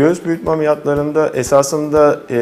Göğüs büyütme ameliyatlarında esasında e,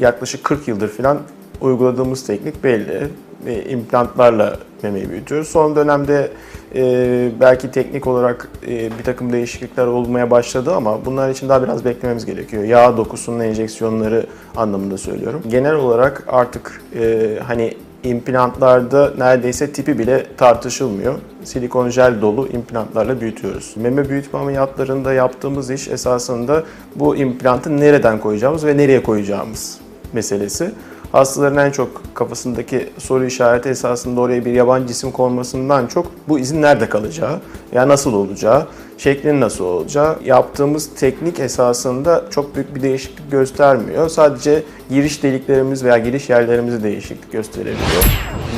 yaklaşık 40 yıldır falan uyguladığımız teknik belli. E, implantlarla memeyi büyütüyoruz. Son dönemde e, belki teknik olarak e, bir takım değişiklikler olmaya başladı ama bunlar için daha biraz beklememiz gerekiyor. Yağ dokusunun enjeksiyonları anlamında söylüyorum. Genel olarak artık e, hani implantlarda neredeyse tipi bile tartışılmıyor. Silikon jel dolu implantlarla büyütüyoruz. Meme büyütme ameliyatlarında yaptığımız iş esasında bu implantı nereden koyacağımız ve nereye koyacağımız meselesi. Hastaların en çok kafasındaki soru işareti esasında oraya bir yabancı cisim konmasından çok bu izin nerede kalacağı, ya nasıl olacağı, şeklin nasıl olacağı. Yaptığımız teknik esasında çok büyük bir değişiklik göstermiyor. Sadece giriş deliklerimiz veya giriş yerlerimizi değişiklik gösterebiliyor.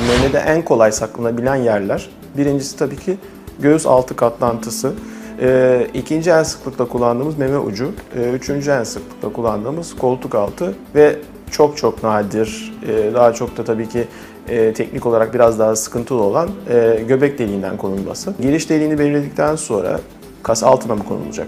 Memede en kolay saklanabilen yerler, birincisi tabii ki göğüs altı katlantısı. Ee, ikinci en sıklıkla kullandığımız meme ucu, ee, üçüncü en sıklıkla kullandığımız koltuk altı ve çok çok nadir, e, daha çok da tabii ki e, teknik olarak biraz daha sıkıntılı olan e, göbek deliğinden konulması. Giriş deliğini belirledikten sonra kas altına mı konulacak?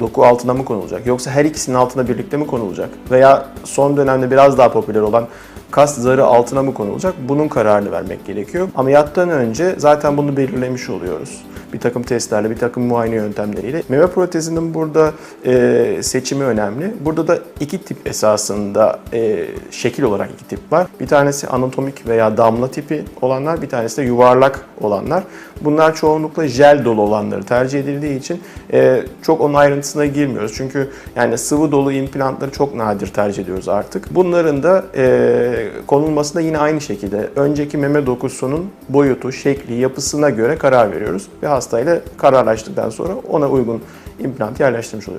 Doku altına mı konulacak? Yoksa her ikisinin altına birlikte mi konulacak? Veya son dönemde biraz daha popüler olan kas zarı altına mı konulacak? Bunun kararını vermek gerekiyor. Ameliyattan önce zaten bunu belirlemiş oluyoruz. Bir takım testlerle, bir takım muayene yöntemleriyle. Meme protezinin burada e, seçimi önemli. Burada da iki tip esasında e, şekil olarak iki tip var. Bir tanesi anatomik veya damla tipi olanlar, bir tanesi de yuvarlak olanlar. Bunlar çoğunlukla jel dolu olanları tercih edildiği için e, çok onun ayrıntısına girmiyoruz. Çünkü yani sıvı dolu implantları çok nadir tercih ediyoruz artık. Bunların da e, konulması da yine aynı şekilde önceki meme dokusunun boyutu, şekli, yapısına göre karar veriyoruz ve hastayla kararlaştıktan sonra ona uygun implant yerleştirmiş oluyoruz.